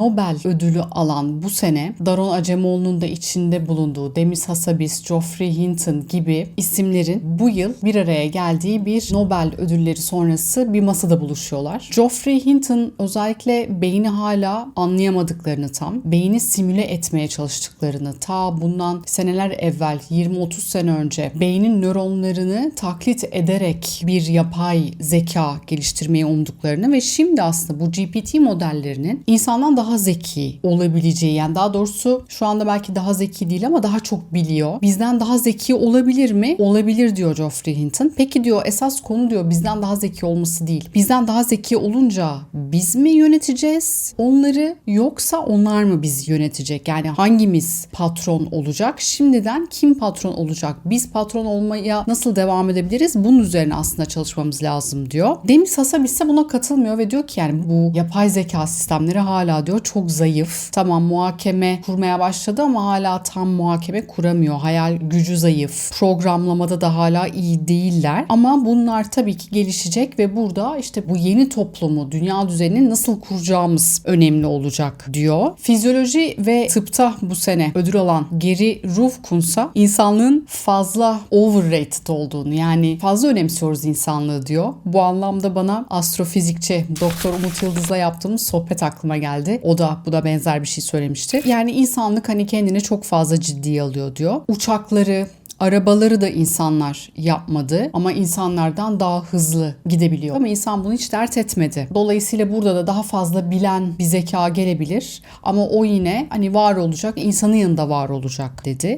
Nobel ödülü alan bu sene Daron Acemoğlu'nun da içinde bulunduğu Demis Hassabis, Geoffrey Hinton gibi isimlerin bu yıl bir araya geldiği bir Nobel ödülleri sonrası bir masada buluşuyorlar. Geoffrey Hinton özellikle beyni hala anlayamadıklarını tam, beyni simüle etmeye çalıştıklarını ta bundan seneler evvel 20-30 sene önce beynin nöronlarını taklit ederek bir yapay zeka geliştirmeyi umduklarını ve şimdi aslında bu GPT modellerinin insandan daha zeki olabileceği yani daha doğrusu şu anda belki daha zeki değil ama daha çok biliyor. Bizden daha zeki olabilir mi? Olabilir diyor Geoffrey Hinton. Peki diyor esas konu diyor bizden daha zeki olması değil. Bizden daha zeki olunca biz mi yöneteceğiz onları yoksa onlar mı bizi yönetecek? Yani hangimiz patron olacak? Şimdiden kim patron olacak? Biz patron olmaya nasıl devam edebiliriz? Bunun üzerine aslında çalışmamız lazım diyor. Demis Hassabis ise buna katılmıyor ve diyor ki yani bu yapay zeka sistemleri hala diyor çok zayıf. Tamam muhakeme kurmaya başladı ama hala tam muhakeme kuramıyor. Hayal gücü zayıf. Programlamada da hala iyi değiller. Ama bunlar tabii ki gelişecek ve burada işte bu yeni toplumu, dünya düzenini nasıl kuracağımız önemli olacak diyor. Fizyoloji ve tıpta bu sene ödül alan Geri Rufkunsa insanlığın fazla overrated olduğunu yani fazla önemsiyoruz insanlığı diyor. Bu anlamda bana astrofizikçi Doktor Umut Yıldız'la yaptığımız sohbet aklıma geldi. O da bu da benzer bir şey söylemişti. Yani insanlık hani kendini çok fazla ciddiye alıyor diyor. Uçakları, Arabaları da insanlar yapmadı ama insanlardan daha hızlı gidebiliyor. Ama insan bunu hiç dert etmedi. Dolayısıyla burada da daha fazla bilen bir zeka gelebilir ama o yine hani var olacak, insanın yanında var olacak dedi.